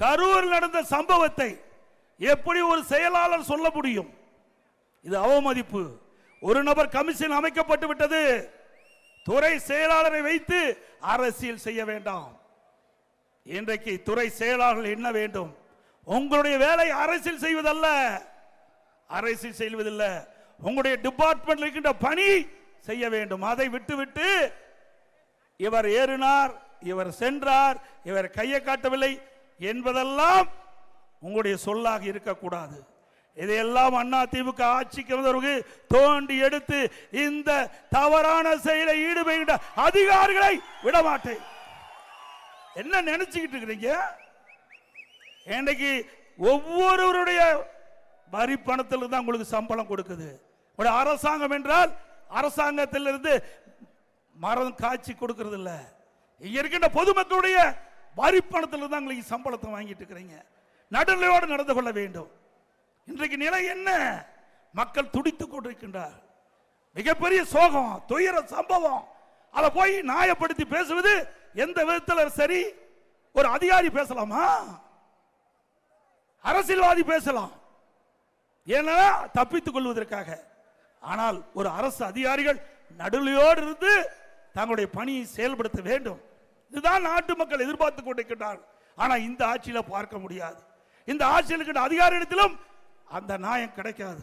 கரூர் நடந்த சம்பவத்தை எப்படி ஒரு செயலாளர் சொல்ல முடியும்? இது அவமதிப்பு. ஒரு நபர் கமிஷன் அமைக்கப்பட்டு விட்டது. துறை செயலாளரை வைத்து அரசியல் செய்ய வேண்டாம். இன்றைக்கு துறை செயலாளர்கள் என்ன வேண்டும்? உங்களுடைய வேலை அரசியல் செய்வதல்ல. அரசியல் செய்வதில்ல. உங்களுடைய டிபார்ட்மெண்ட் இருக்கின்ற பணி செய்ய வேண்டும். அதை விட்டுவிட்டு இவர் ஏறினார் இவர் சென்றார் இவர் கையை காட்டவில்லை. என்பதெல்லாம் உங்களுடைய சொல்லாக இருக்கக்கூடாது. இதையெல்லாம் அண்ணா திமுக ஆட்சிக்கு வந்தவருக்கு தோண்டி எடுத்து இந்த தவறான செயலை ஈடுபடுகின்ற அதிகாரிகளை விடமாட்டேன். என்ன நினைச்சுக்கிட்டு இருக்கிறீங்க? இன்னைக்கு ஒவ்வொருவருடைய வரி பணத்திலிருந்து தான் உங்களுக்கு சம்பளம் கொடுக்குது. ஒரு அரசாங்கம் என்றால் அரசாங்கத்திலிருந்து மரம் காய்ச்சி கொடுக்கறது இல்லை இங்க இருக்கின்ற பொதுமக்களுடைய வரி பணத்தில் தான் உங்களுக்கு சம்பளத்தை வாங்கிட்டு இருக்கிறீங்க. நடுநிலையோடு நடந்து கொள்ள வேண்டும். இன்றைக்கு நிலை என்ன? மக்கள் துடித்துக் கொண்டிருக்கின்றார். மிகப்பெரிய சோகம் துயர சம்பவம். அதை போய் நியாயப்படுத்தி பேசுவது எந்த விதத்தில் சரி? ஒரு அதிகாரி பேசலாமா? அரசியல்வாதி பேசலாம். ஏன்னா தப்பித்துக் கொள்வதற்காக. ஆனால் ஒரு அரசு அதிகாரிகள் நடுநிலையோடு இருந்து தங்களுடைய பணியை செயல்படுத்த வேண்டும். இதுதான் நாட்டு மக்கள் எதிர்பார்த்து கொண்டிருக்கிறார் ஆனா இந்த ஆட்சியில பார்க்க முடியாது. இந்த ஆட்சியில் இருக்கின்ற அதிகாரிடத்திலும் அந்த நியாயம் கிடைக்காது.